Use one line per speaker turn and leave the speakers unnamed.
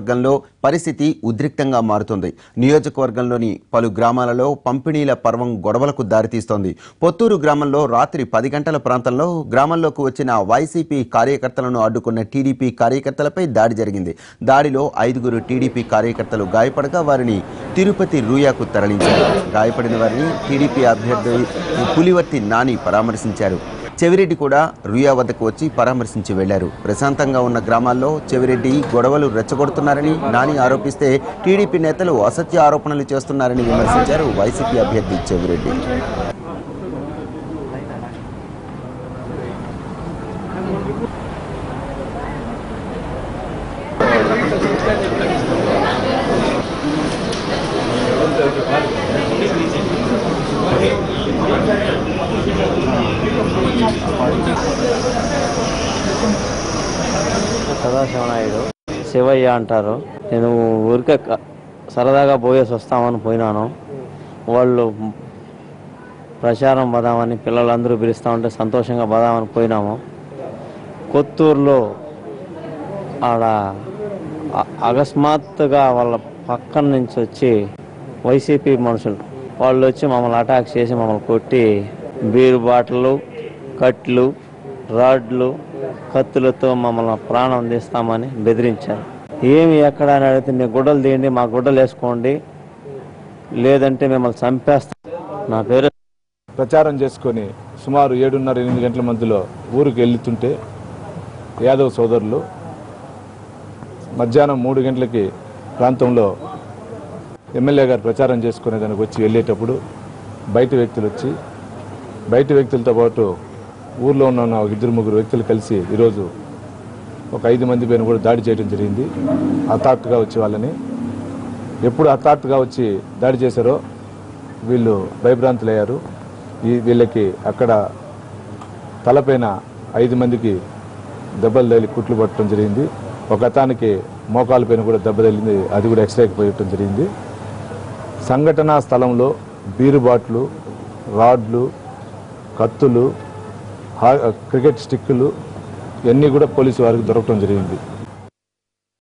వర్గంలో పరిస్థితి ఉద్రిక్తంగా మారుతుంది. నియోజకవర్గంలోని పలు గ్రామాలలో పంపిణీల పర్వం గొడవలకు దారితీస్తోంది. పొత్తూరు గ్రామంలో రాత్రి పది గంటల ప్రాంతంలో గ్రామంలోకి వచ్చిన వైసీపీ కార్యకర్తలను అడ్డుకున్న టీడీపీ కార్యకర్తలపై దాడి జరిగింది. దాడిలో ఐదుగురు టీడీపీ కార్యకర్తలు గాయపడగా వారిని తిరుపతి రూయాకు తరలించారు. గాయపడిన వారిని టీడీపీ అభ్యర్థి పులివర్తి నాని పరామర్శించారు. చెవిరెడ్డి కూడా రుయా వద్దకు వచ్చి పరామర్శించి వెళ్ళారు. ప్రశాంతంగా ఉన్న గ్రామాల్లో చెవిరెడ్డి గొడవలు రెచ్చగొడుతున్నారని నాని ఆరోపిస్తే టీడీపీ నేతలు అసత్య ఆరోపణలు చేస్తున్నారని విమర్శించారు వైసీపీ అభ్యర్థి చెవిరెడ్డి.
సదాశివనాయుడు. శివయ్య అంటారు. నేను ఊరికే సరదాగా పోయేసి వస్తామని పోయినాను. వాళ్ళు ప్రచారం పదామని పిల్లలందరూ పిలుస్తా ఉంటే సంతోషంగా పదామని పోయినాము. కొత్తూరులో ఆడ అకస్మాత్తుగా వాళ్ళ పక్కన నుంచి వచ్చి వైసీపీ మనుషులు వాళ్ళు వచ్చి మమ్మల్ని అటాక్ చేసి మమ్మల్ని కొట్టి బీరు బాటిళ్ళు కట్లు రాడ్లు కత్తులతో మమ్మల్ని ప్రాణం తీస్తామని బెదిరించారు. ఏమి ఎక్కడ అని అడిగితే మీ గుడ్డలు తీయండి మా గుడ్డలు వేసుకోండి లేదంటే మిమ్మల్ని చంపేస్తాం. నా పేరు
ప్రచారం చేసుకొని సుమారు ఏడున్నర ఎనిమిది గంటల మధ్యలో ఊరికి వెళ్తుంటే యాదవ్ సోదరులు మధ్యాహ్నం మూడు గంటలకి ప్రాంతంలో ఎమ్మెల్యే గారు ప్రచారం చేసుకునే దానికి వచ్చి వెళ్ళేటప్పుడు బయట వ్యక్తులు వచ్చి బయట వ్యక్తులతో పాటు ఊర్లో ఉన్న ఒక ఇద్దరు ముగ్గురు వ్యక్తులు కలిసి ఈరోజు ఒక ఐదు మంది పైన కూడా దాడి చేయడం జరిగింది. హఠాత్తుగా వచ్చి వాళ్ళని. ఎప్పుడు హఠాత్తుగా వచ్చి దాడి చేశారో వీళ్ళు భయభ్రాంతులయ్యారు ఈ వీళ్ళకి అక్కడ తలపైన ఐదు మందికి దెబ్బలు తగిలి కుట్లు పట్టడం జరిగింది. ఒక అతానికి మోకాల పైన కూడా దెబ్బ తగిలింది. అది కూడా ఎక్స్రేకి పోయటం జరిగింది. సంఘటనా స్థలంలో బీరు బాట్లు రాడ్లు కత్తులు క్రికెట్ స్టిక్కులు ఇవన్నీ కూడా పోలీసు వారికి దొరకడం జరిగింది.